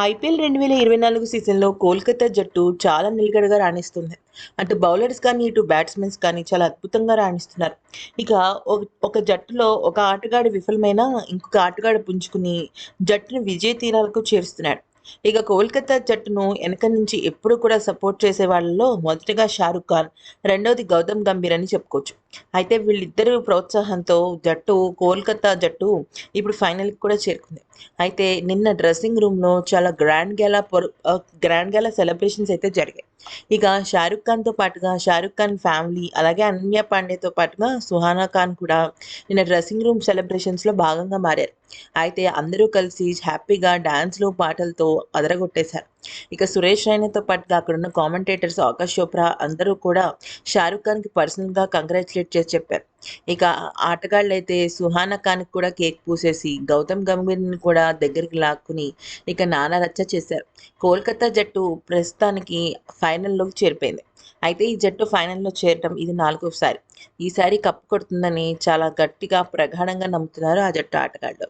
IPL రెండు వేల ఇరవై నాలుగు సీజన్లో కోల్కతా జట్టు చాలా నిలకడగా రాణిస్తుంది. అటు బౌలర్స్ కానీ ఇటు బ్యాట్స్మెన్స్ కానీ చాలా అద్భుతంగా రాణిస్తున్నారు. ఇక ఒక- జట్టులో ఒక ఆటగాడు విఫలమైన ఇంకొక ఆటగాడు పుంజుకుని జట్టును విజయ తీరాలకు చేరుస్తున్నాడు. ఇక కోల్కతా జట్టును వెనక నుంచి ఎప్పుడు కూడా సపోర్ట్ చేసే వాళ్ళలో మొదటగా షారుఖ్ ఖాన్ రెండవది గౌతమ్ గంభీర్ అని చెప్పుకోవచ్చు. అయితే వీళ్ళిద్దరూ ప్రోత్సాహంతో జట్టు కోల్కతా జట్టు ఇప్పుడు ఫైనల్కి కూడా చేరుకుంది. అయితే నిన్న డ్రెస్సింగ్ రూమ్లో చాలా grand gala grand gala celebrations అయితే జరిగాయి. ఇక షారుఖ్ ఖాన్తో పాటుగా షారుఖ్ ఖాన్ ఫ్యామిలీ అలాగే అనన్య పాండేతో పాటుగా సుహానా ఖాన్ కూడా నిన్న డ్రెస్సింగ్ రూమ్ సెలబ్రేషన్స్లో భాగంగా మారారు. అయితే అందరూ కలిసి హ్యాపీగా డ్యాన్స్లు పాటలతో అదరగొట్టేశారు. ఇక సురేష్ రైనాతో పాటుగా అక్కడున్న కామెంటేటర్స్ ఆకాష్ చోప్రా అందరూ కూడా షారుఖ్ ఖాన్కి పర్సనల్గా కంగ్రాచులేట్ చేసి చెప్పారు. ఇక ఆటగాళ్ళు అయితే సుహానా ఖాన్కి కూడా కేక్ పూసేసి గౌతమ్ గంభీర్ని కూడా దగ్గరికి లాక్కుని ఇక నానా రచ్చ చేశారు. కోల్కతా జట్టు ప్రస్తుతానికి ఫైనల్లోకి చేరిపోయింది. అయితే ఈ జట్టు ఫైనల్లో చేరటం ఇది నాలుగోసారి. ఈసారి కప్పు కొడుతుందని చాలా గట్టిగా ప్రగాఢంగా నమ్ముతున్నారు ఆ జట్టు ఆటగాళ్ళు.